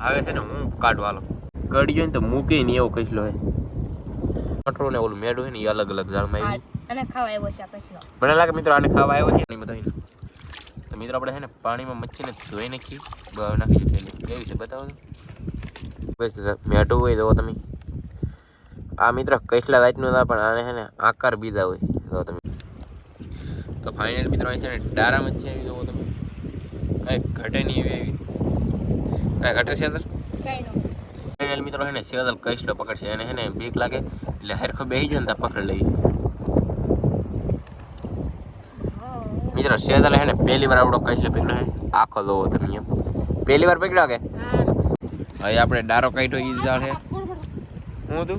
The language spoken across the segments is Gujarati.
આવે છે ને હું કાઢવા હાલો. ને તો મૂકે ને એવો કઈસલો હે કટરો ને ઓલું મેડું હે ને એ અલગ અલગ ઝાડમાં આવ્યું અને ખાવા આવ્યો છે આ મને લાગે મિત્રો આને ખાવા આવ્યો છે નહીં બધાને તો મિત્રો આપણે છે ને પાણીમાં મચ્છીને ધોઈ નાખી નાખી દીધી કેવી છે બતાવો બસ મેઢું હોય તો તમે. આ મિત્ર કૈસલા રાઈટનું હતા પણ આને છે ને આકાર બીજા હોય. જો તમે. તો ફાઇનલ મિત્રો અહીં છે ને ડારા મચ્છી આવી જુઓ તમે. કંઈક ઘટે નહીં એવી એવી કાંઈ ઘટે છે અંદર? મિત્રો છે ને સેદલ કૈસલો પકડશે એને છે ને બીક લાગે એટલે હરખો બેહી જાય ને પકડ લઈ મિત્રો સેદલ છે ને પહેલી વાર આવડો કૈસલો પકડ્યો હે આખો દો તમે એમ. પહેલી વાર પકડ્યો કે? હા. હવે આપણે ડારો કાઢ્યો ઈ જાળ હે હું તું?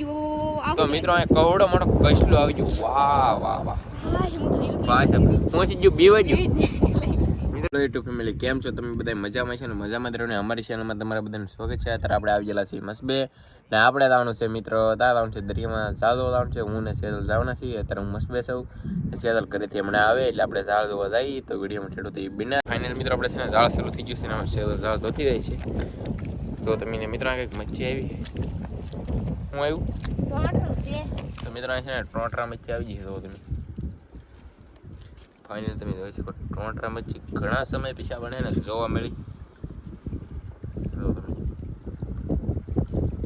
જો તો મિત્રો અહીં કવડો મોટો કૈસલો આવી ગયો. વાહ વાહ વાહ. હા હું વાહ સાહેબ હું ગયું બીવાઈ ગયું મિત્રો યુટ્યુબ ફેમિલી કેમ છો? તમે બધા મજામાં છે ને? મજામાં જ રહો ને? અમારી ચેનલમાં તમારા બધાનું સ્વાગત છે. અત્યારે આપણે આવી ગયેલા છીએ મસબે. ને આપણે જવાનું છે મિત્રો ત્યાં જવાનું છે દરિયામાં ઝાડ જવાનું છે. હું ને સેદલ જવાના છીએ. અત્યારે હું મસબે સૌ સેદલ ઘરેથી હમણાં આવે એટલે આપણે ઝાડ જોવા જઈએ. તો વિડીયોમાં ઠેડું થઈ બિના. ફાઇનલ મિત્રો આપણે છે ને ઝાડ શરૂ થઈ ગયું છે ને અમારે સેદલ ઝાડ ધોતી જાય છે. તો તમે મિત્રો કંઈક મચ્છી આવી હું આવ્યું? તો મિત્રો છે ને ટોટરા મચ્છી આવી ગઈ છે તો તમે. ફાઇનલ તમે જોઈ શકો ટોટરા મચ્છી ઘણા સમય પછી બને ને જોવા મળી.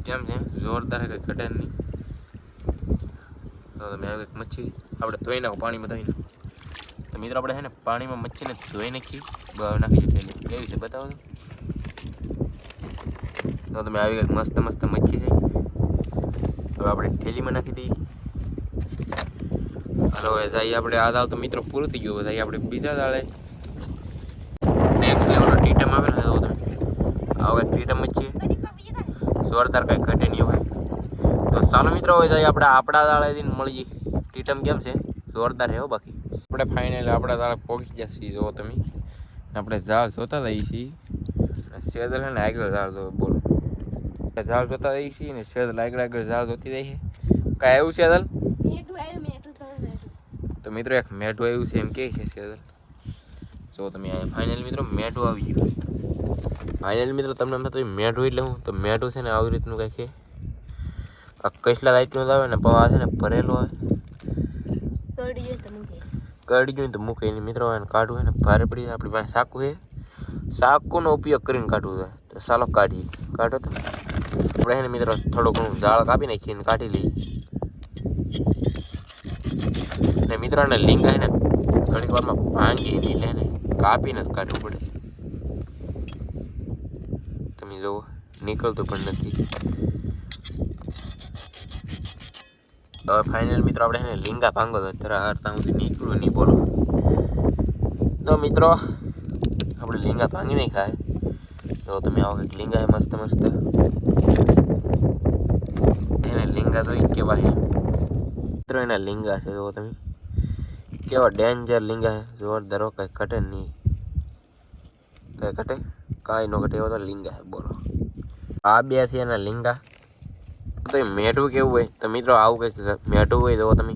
કેમ છે? જોરદાર કંઈ ઘટે નહીં. તો તમે આવી કંઈક મચ્છી, આપણે ધોઈ નાખો પાણીમાં ધોઈ નાખો તો મિત્રો, આપણે છે ને પાણીમાં મચ્છીને ધોઈ નાખી નાખી દીધી કેવી છે બતાવો તો. તમે આવી મસ્ત મસ્ત મચ્છી છે. હવે આપણે થેલીમાં નાખી દઈએ. હાલો, હવે જઈએ આપણે. આ દાળ તો મિત્રો પૂરું થઈ ગયું. જઈએ આપણે બીજા દાળે નેક્સ્ટ લેવલનો ટીટમ આવે ને તો તમે. હવે ટીટમ જ છે. જોરદાર કંઈ ઘટે નહીં હોય. તો ચાલો મિત્રો, હવે જઈએ આપણે આપણા દિન મળીએ. ટીટમ કેમ છે? જોરદાર છે બાકી. આપણે ફાઇનલ આપણા દાળે પહોંચી ગયા છીએ જો તમે. આપણે ઝાડ જોતા જઈએ છીએ. સેદલ ને, આગળ ઝાડ જો બોલો. ઝાડ જોતા જઈએ છીએ ને સેદલ આગળ આગળ ઝાડ જોતી છે કાંઈ એવું સેદલ એટલું આવ્યું મેં એટલું તો તો મિત્રો એક મેઢું આવ્યું છે એમ કે છે સેદલ જો તમે અહીંયા ફાઇનલ મિત્રો મેઢું આવી ગયું. ફાઇનલ મિત્રો તમને એમ થતું મેઢું એટલે હું તો મેઢું છે ને આવી રીતનું કંઈક છે? આ કસલા લાઈટનું જ આવે ને પવા છે ને ભરેલો હોય. કરડી જોઈએ તો મૂકે. તો એની મિત્રો એને કાઢવું હોય ને ભારે પડી આપણી પાસે સાકું છે. સાકુનો ઉપયોગ કરીને કાઢવું છે. તો ચાલો કાઢીએ. કાઢો તો. આપણે મિત્રો થોડું ઘણું ઝાડ કાપી નાખીને કાઢી લઈએ. ને મિત્રો એને લીંગા છે ને, ઘણી વારમાં ભાંગી એટલે એને કાપીને જ કાઢવું પડે. તમે જુઓ, નીકળતું પણ નથી. હવે ફાઇનલ મિત્રો આપણે છે ને લીંગા ભાંગો તો અત્યારે હારતા હું નીકળ્યું નહીં બોલો. તો મિત્રો, આપણે લીંગા ભાંગી નહીં ખાય. તો તમે આવો કંઈક લીંગા છે મસ્ત મસ્ત. એને લીંગા તો કેવા હે? મિત્રો એના લીંગા છે જો તમે. કેવા ડેન્જર લીંગા છે જોરદાર હો, કાંઈ ઘટે નહીં. કંઈ ઘટે? કાંઈ ન ઘટે એવો તો લીંગા બોલો. આ બે છે એના લીંગા. તો મેઢું કેવું હોય? તો મિત્રો આવું કંઈક મેઢું હોય તો તમે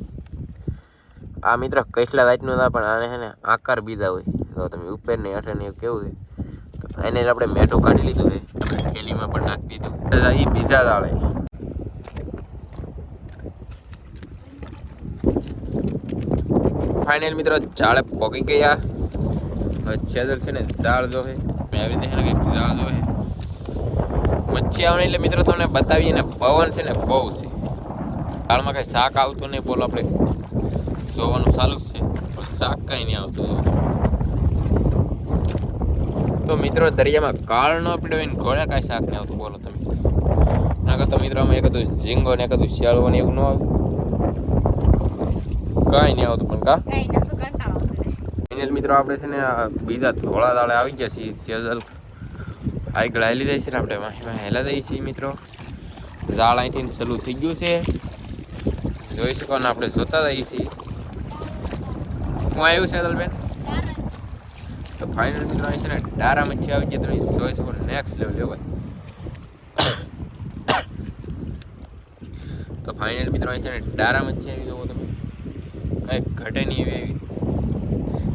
આ મિત્રો કૈસલા રાઈટનું હતા પણ આને છે ને આકાર બીજા હોય. તો તમે ઉપર ને હેઠળ ને એવું કેવું હોય એને આપણે મેઠું કાઢી લીધું છે. થેલીમાં પણ નાખી દીધું. એ બીજા દાળે ફાઇનલ મિત્રો ઝાડે પોકી ગયા. હવે છેદર છે ને ઝાડ જો છે આવી રીતે ને કંઈક ઝાડ જો છે મચ્છી આવે એટલે મિત્રો તમને બતાવીએ ને પવન છે ને બહુ છે. ઝાડમાં કઈ શાક આવતું નહીં બોલો આપણે. જોવાનું જ છે. પણ શાક કઈ નહીં આવતું તો મિત્રો દરિયામાં કાળ ન પીડ્યો હોય ને ઘોડે કાંઈ શાક નહીં આવતું, બોલો તમે. ના કરતો મિત્રો આમાં હતું ઝીંગો ને એકાદું શિયાળો ને એવું ન આવે કાંઈ નહીં આવતું પણ કા. ફાઇનલ મિત્રો આપણે છે ને બીજા ધોળા દાડે આવી ગયા છીએ સેઝલ આઈ હાલી જાય છે ને આપણે વાંહીમાં હેલા જઈએ છીએ મિત્રો. ઝાડ અહીંથી ચાલુ થઈ ગયું છે. જોઈ શકો ને આપણે જોતા જઈએ છીએ. હું આવ્યું છે સેઝલબેન તો ફાઇનલ મિત્રો અહીં છે ને ડારા મચ્છી આવી ગયા તમે જોઈ શકો નેક્સ્ટ લેવલ લેવાય તો ફાઇનલ મિત્રો અહીં છે ને ડારા મચ્છી આવી જવો તમે કાંઈ ઘટે નહીં એવી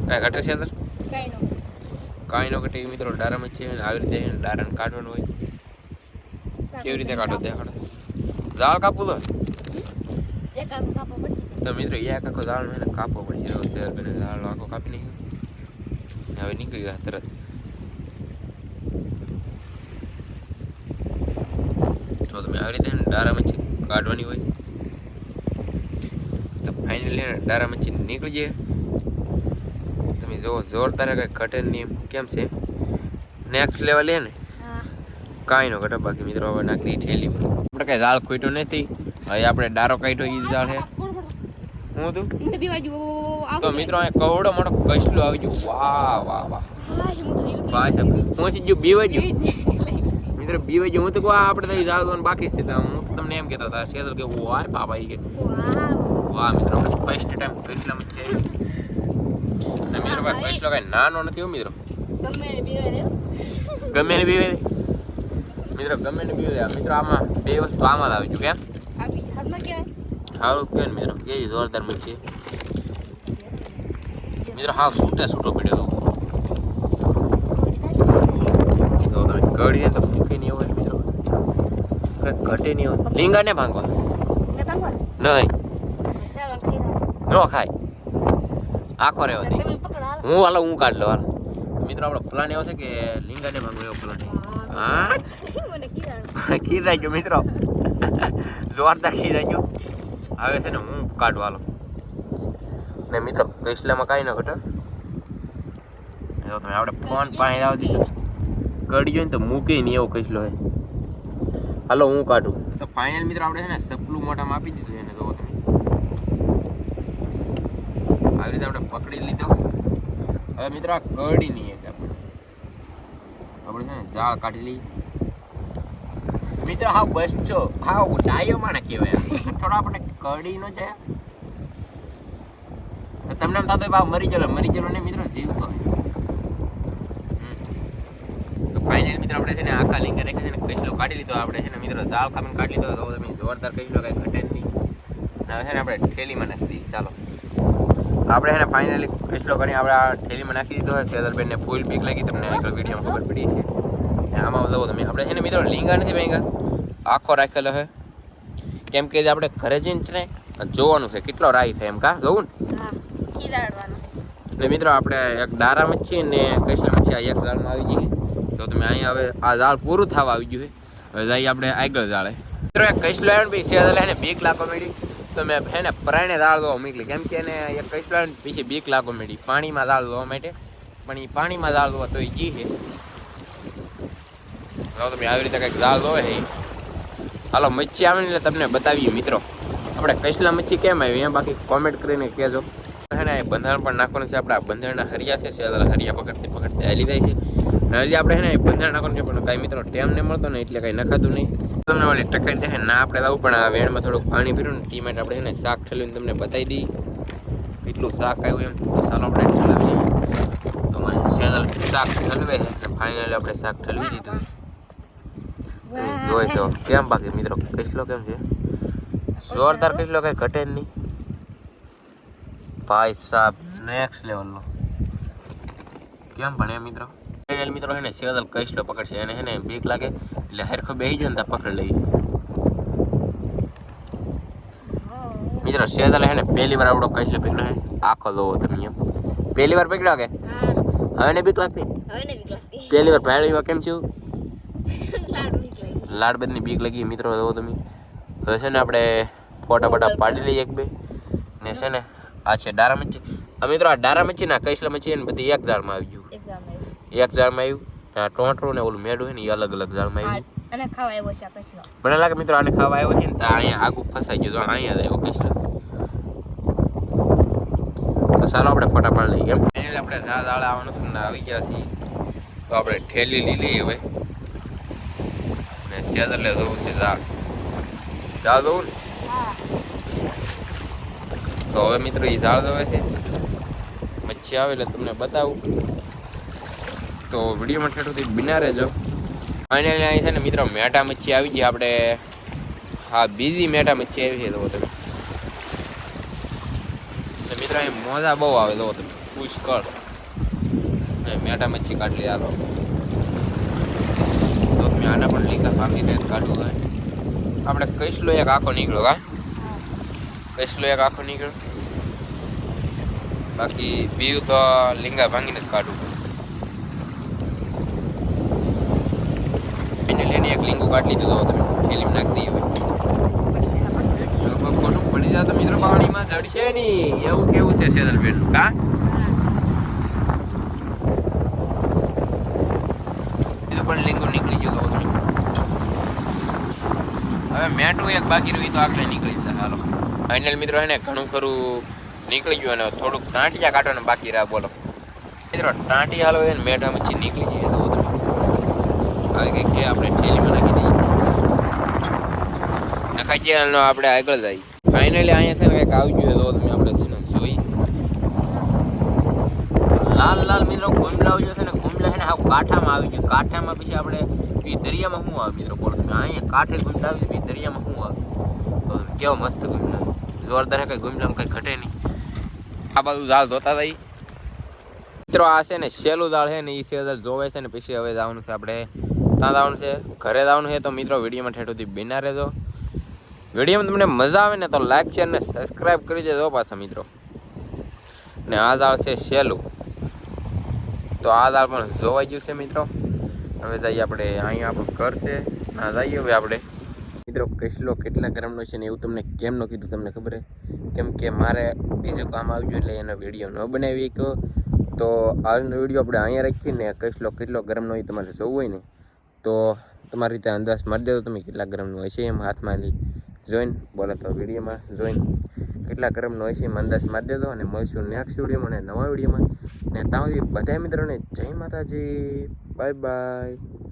કાંઈ ઘટે છે અંદર? કઈ નો કટે મિત્રો ડારા છે આવી રીતે ડારાને કાઢવાનું હોય. કેવી રીતે કાઢો દેખાડો. દાળ કાપું તો. તો મિત્રો એ આખો દાળ એને કાપવો પડશે. તેર બને દાળ આખો કાપી નહીં હવે નીકળી ગયા તરત. તો તમે આવી રીતે ડારા છે કાઢવાની હોય. ફાઇનલી ડારા મચ્છી નીકળી જાય તમે જોવો જોરદાર કઈ ઘટે નહીં કેમ છે? નેક્સ્ટ લેવલ એ ને? કાંઈ નો ઘટે બાકી મિત્રો હવે નાખી ઠેલી આપણે કઈ દાળ ખોઈટો નથી. હવે આપણે ડારો કાઢ્યો એ જ દાળ હે. હું તું તો મિત્રો અહીં કવડો મોટો કસલું આવી ગયું. વાહ વાહ વાહ. વાહ સાહેબ. હું ગયું બીવાઈ ગયું. મિત્રો ગયું હું તો કહું આપણે તો દાળ બાકી છે. હું તમને એમ કહેતો હતા શેતલ કે વાહ બાબા કે. વાહ મિત્રો ફર્સ્ટ ટાઈમ કસલા મચ્છી છે અને મિત્રો ભાઈ કસલો કઈ નાનો નથી હો મિત્રો. ગમે ને બી રે. ગમે ને બીવે મિત્રો ગમે ને બીવે મિત્રો આમાં બે વસ્તુ આમાં જ આવી ગયું એમ હાથમાં કેવાય સારું કે મિત્રો કેવી જોરદાર મચ્છી મિત્રો હાવ છૂટે છૂટો પડ્યો તો તમે કડીએ તો ફૂકી નહીં હોય મિત્રો. કઈ ઘટે નહીં હોય. લીંગા ને ભાંગવા? નહીં. ન ખાય. આખો રહેવા દે હું હાલો હું કાઢ લો હાલો. મિત્રો આપણો પ્લાન એવો છે કે લીંગા ને એવો પ્લાન હા. ખીર કીધા મિત્રો. જોરદાર ખીર ગયો. આવે છે ને હું કાઢવા હાલો. ને મિત્રો કૈસલામાં કાંઈ ન ઘટે. જો તમે આપણે ફોન પાસે આવી દીધો. કડી ને તો મૂકી નહીં એવો કૈસલો હે હાલો હું કાઢું. તો ફાઇનલ મિત્રો આપણે છે ને સપલું મોટામાં આપી દીધું એને જો તમે આવી રીતે આપણે પકડી લીધો. હવે મિત્રો આ કડી નહીં એક આપણે. છે ને ઝાડ કાઢી લઈએ. મિત્રો હા બસચો હા ડાયો માણે કહેવાય થોડો આપણે કડી નો જાય તમને એમ થતું બા મરી ગયેલો, મરી જલો ને મિત્રો, જીવ તો ફાઇનલ મિત્રો આપણે છે ને આખા લિંગ રેખા છે ને કચલો કાઢી લીધો. આપણે છે ને મિત્રો ઝાડ કાપીને કાઢી લીધો. તો તમે જોરદાર કચલો કઈ ઘટે નહીં. હવે છે ને આપણે ઠેલીમાં નાખી દઈએ. ચાલો. આપણે એને ફાઇનલી ફેસલો કરી આપણે આ ઠેલીમાં નાખી દીધો છે સેદરબેનને ફૂલ પીક લાગી તમને આગળ વિડીયોમાં ખબર પડી છે આમાં જુઓ તમે આપણે છે ને મિત્રો લીંગા નથી ભેંગા આખો રાખેલો છે. કેમ કે આપણે ઘરે જઈને છે ને જોવાનું છે કેટલો રાઈ થાય એમ કા? જોવું ને? એટલે મિત્રો આપણે એક ડારા મચ્છી ને કૈસલ મચ્છી આ એક ઝાડમાં આવી ગઈ તો તમે અહીંયા હવે આ ઝાડ પૂરું થવા આવી ગયું છે. હવે જઈએ આપણે આગળ ઝાડે. મિત્રો એક કૈસલો આવ્યો ને ભાઈ સેદલ એને બીક લાગો મળી તો મેં હે પ્રાણે દાળ દો મોકલી. કેમ કે એને એક કૈસલો પછી બીક લાગો મળી પાણીમાં દાળ દોવા માટે. પણ એ પાણીમાં દાળ દો તો એ જી છે. તો તમે આવી રીતે કંઈક દાળ દો છે. હાલો, મચ્છી આવે ને તમને બતાવીએ મિત્રો. આપણે કૈસલા મચ્છી કેમ આવી? એમ બાકી કોમેન્ટ કરીને કહેજો. ને બંધારણ પણ નાખવાનું છે. આપણા બંધારણના હરિયા છે હરિયા પકડતી પકડતી હાલી જાય છે. હજી આપણે છે ને બંધારણ નાખવાનું છે પણ કાંઈ મિત્રો ટેમ નહીં મળતો ને એટલે કાંઈ નખાતું નહીં. તમને ઓલી ટકાઈ દે ના આપણે લાવું પણ આ વેણમાં થોડુંક પાણી પીરું ને તે માટે આપણે છે ને શાક ઠેલીને તમને બતાવી દઈએ કેટલું શાક આવ્યું એમ. તો ચાલો આપણે ઠેલાવીએ. તો મને સેદલ શાક ઠલવે છે એટલે ફાઇનલી આપણે શાક ઠલવી દીધું. તમે જોઈ છો કેમ બાકી મિત્રો? કૈસલો કેમ છે? જોરદાર કૈસલો કઈ ઘટે જ નહીં. ભાઈ સાહેબ નેક્સ્ટ લેવલનો કેમ ભણ્યા મિત્રો? ફાઇનલ મિત્રો હે ને સેદલ કૈસલો પકડશે? એને હે ને બીક લાગે એટલે હરખો બેસી જાય ને પકડી લઈ મિત્રો સેદલ હે ને પહેલી વાર આપણો કૈસલો પકડ્યો હે આખો દો તમે એમ. પહેલી વાર પકડ્યો કે? હવે ને બીક લાગતી? પહેલી વાર પહેલી વાર કેમ છું લાડુ બીક લાગી. લાડબેદની બીક લાગી મિત્રો જો તમે. હવે છે ને આપણે ફોટા ફોટા પાડી લઈએ એક બે. ને છે ને આ છે ડારા મચ્છી. આ મિત્રો આ ડારા મચ્છી ના કૈસલા મચ્છી બધી એક ઝાડમાં આવી ગયું. એક ઝાડમાં આવ્યું ટોંટરું ને ઓલું મેડું ને એ અલગ અલગ ઝાડમાં આવ્યું અને ખાવા આવ્યો છે કચરો મને લાગે મિત્રો આને ખાવા આવ્યો છે ને તો અહીંયા આગું ફસાઈ ગયું તો અહીંયા જ આવ્યો કૈસલા તો ચાલો આપણે ફટાફટ લઈએ. એમ આપણે ઝાડ ઝાડ આવવાનું હતું ને આવી ગયા છીએ. તો આપણે ઠેલી લીધી હવે. ને સેદરલે જવું છે ઝાડ. ઝાડ જવું ને? તો હવે મિત્રો એ ઝાડ દવે છે. મચ્છી આવે એટલે તમને બતાવું. તો વિડીયોમાં ઠેઠુંથી બિના રહેજો. ફાઇનલી અહીં છે ને મિત્રો, મેટા મચ્છી આવી ગઈ. આપણે હા, બીજી મેટા મચ્છી આવી છે તો તમે. મિત્રો, અહીં મોજા બહુ આવે તો તમે. પુષ્કળ. મેટા મચ્છી કાઢલી હાલો. તો મેં આના પણ લીધા ફાંકી દે કાઢવું હોય આપણે કૈસલો એક આખો નીકળ્યો, હા? કૈસલો એક આખો નીકળ્યો. બાકી બીજું તો લીંગા ભાંગીને જ કાઢવું એને લઈને એક લીંગુ કાઢી લીધું તમે ફિલ્મ નાખતી હોય. જાય તો મિત્રો એવું કેવું છે સેદલબેન કા પણ લીંગુ નીકળી ગયું તો બધું હવે મેટું એક બાકી રહ્યું તો આખલે નીકળી જતા હાલો. ફાઇનલ મિત્રો એને ઘણું ખરું નીકળી ગયું અને થોડુંક ટાંટિયા કાઢવાનું બાકી રહ્યા, બોલો. મિત્રો ટાંટી હાલો છે ને મેઠા મચ્છી નીકળી તમે હવે કંઈક કે આપણે ઠેલીમાં નાખી દઈએ નખાઈ ચેનલનો આપણે આગળ જઈએ. ફાઇનલી અહીંયા છે ને કંઈક આવી ગયું તો તમે આપણે છે ને જોઈ. લાલ લાલ મિત્રો ગુંડલા આવી ગયો છે ને ગુંડલા છે ને આ કાંઠામાં આવી ગયું. કાંઠામાં પછી આપણે પી દરિયામાં શું આવે મિત્રો? બોલો તમે. અહીંયા કાંઠે ગુંડલા આવી પી દરિયામાં શું આવે? તો કેવો મસ્ત ગુંડલા જોરદાર કઈ ગુંડલામાં કંઈ ઘટે નહીં. આ બાજુ ઝાડ ધોતા થઈ મિત્રો આ છે ને શેલું દાળ છે ને એ શેલું જોવે છે ને, પછી હવે જવાનું છે આપણે ત્યાં જવાનું છે, ઘરે જવાનું છે, તો મિત્રો વિડીયોમાં ઠેઠુંથી બિના રહેજો. વિડીયોમાં તમને મજા આવે ને તો લાઈક શેર ને સબસ્ક્રાઈબ કરી દેજો પાછા મિત્રો. ને આ દાળ છે શેલું. તો આ દાળ પણ જોવાઈ ગયું છે મિત્રો. હવે જઈએ આપણે, અહીંયા આપણું ઘર છે. ના, જઈએ હવે આપણે. મિત્રો, કસલો કેટલા ગ્રામનો છે ને એવું તમને કેમ ન કીધું તમને ખબર કેમ કે મારે બીજું કામ આવ્યું એટલે એનો વીડિયો ન બનાવી ગયો તો આજનો વીડિયો આપણે અહીંયા રાખીએ ને, કસલો કેટલો ગ્રામનો હોય તમારે જોવું હોય ને. તો તમારી રીતે અંદાજ મારી દેજો તમે કેટલા ગ્રામનું હોય છે એમ હાથમાં લઈ જોઈન. બોલો તો વિડીયોમાં જોઈન કેટલા ગ્રામનો હોય છે એમ અંદાજ મારી દેજો અને મળશું નેક્સ્ટ વિડીયોમાં અને નવા વિડીયોમાં. ને ત્યાં સુધી બધા મિત્રોને જય માતાજી. Bye bye.